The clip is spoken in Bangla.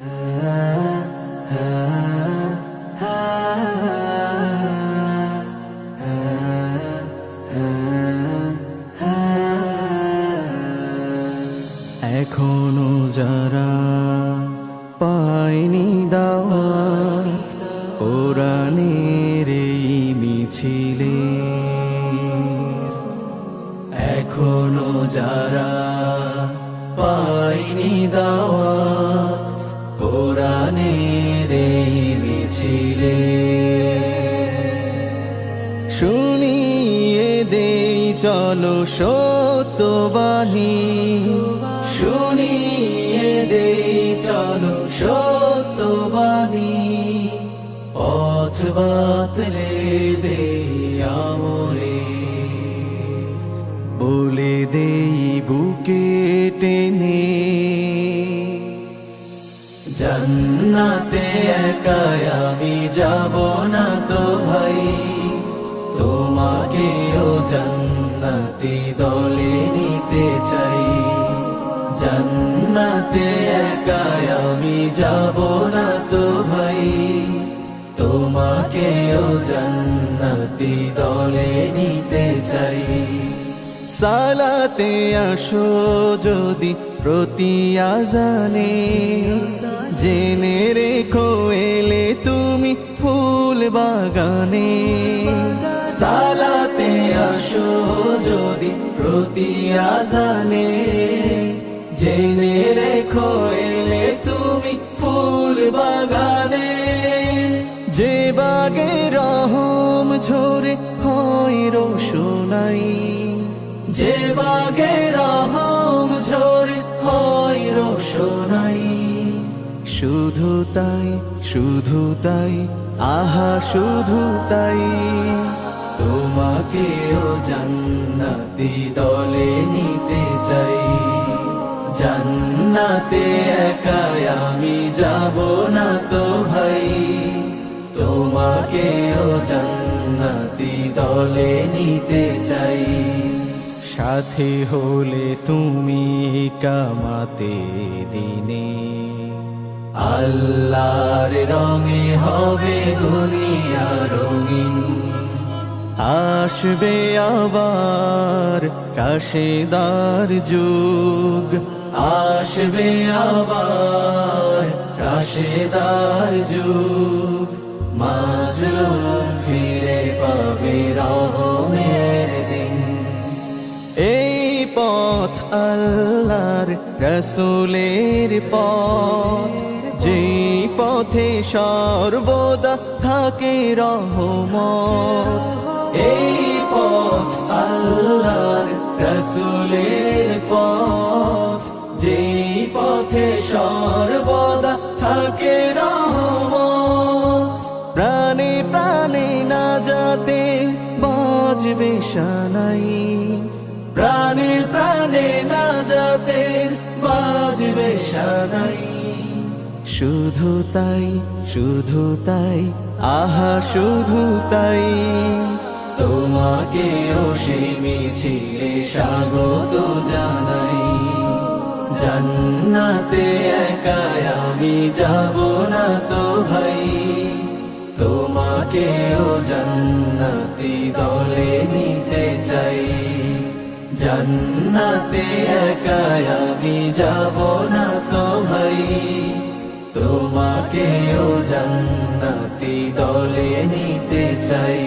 এখনও যারা পায়নি দাওয়াত কোরআনের এই মিছিলে। এখনও যারা পায়নি দাওয়াত শুনিয়ে দেই, চলো সত্যবাণী শুনিয়ে দেই, চলো সত্যবাণী পথ বাতলে দেই আমরে। বলে দেই বুকে টেনে। জান্নাতে একাই আমি যাব না তো ভাই। তোমাকেও জান্নাতি দলে নিতে চাই। জান্নাতে একাই আমি যাব না তো ভাই। তোমাকেও জান্নাতি দলে নিতে চাই। সালাতে আসো যদি প্রতি আজানে। জেনে রেখো এলে তুমি ফুল বাগানে। সালাতে আসো যদি প্রতি আজানে। জেনে রেখো, এলে তুমি ফুল বাগানে। যে বাগে রহম ঝরে হয় রোশনাই। যে বাগে রহম ঝরে হয় রোশনাই। শুধু তাই শুধু তাই, আহা, শুধু তাই। তোমাকেও জান্নাতি দলে নিতে চাই। জান্নাতে একাই আমি যাব না তো ভাই। তোমাকেও জান্নাতি দলে নিতে চাই। সাথী হলে তুমি কামাতে দিনে। আল্লাহর রঙে হবে দুনিয়া রঙিন। আসবে আবার কাশেদার যুগ। আসবে আবার কাশেদার যুগ। মাজলুম ফিরে পাবে রহমের দিন। এই পথ আল্লাহর রসুলের পথ। যেই পথে সর্বদা থাকে রহমত। এই পথ আল্লাহর রসুলের পথ। যেই পথে সর্বদা থাকে রহমত। প্রাণে প্রাণে না যাতে বাজবে প্রাণে প্রাণে না যাতে বাজবে সানাই। শুধু তাই শুধু তাই, আহা, শুধু তাই। তোমাকেও সেই মিছিলে স্বাগত জানাই। জান্নাতে একাই আমি যাব না তো ভাই। তোমাকেও জান্নাতি দলে নিতে চাই। জান্নাতে একাই আমি যাব না তো ভাই। তোমাকেও জান্নাতি দলে নিতে চাই।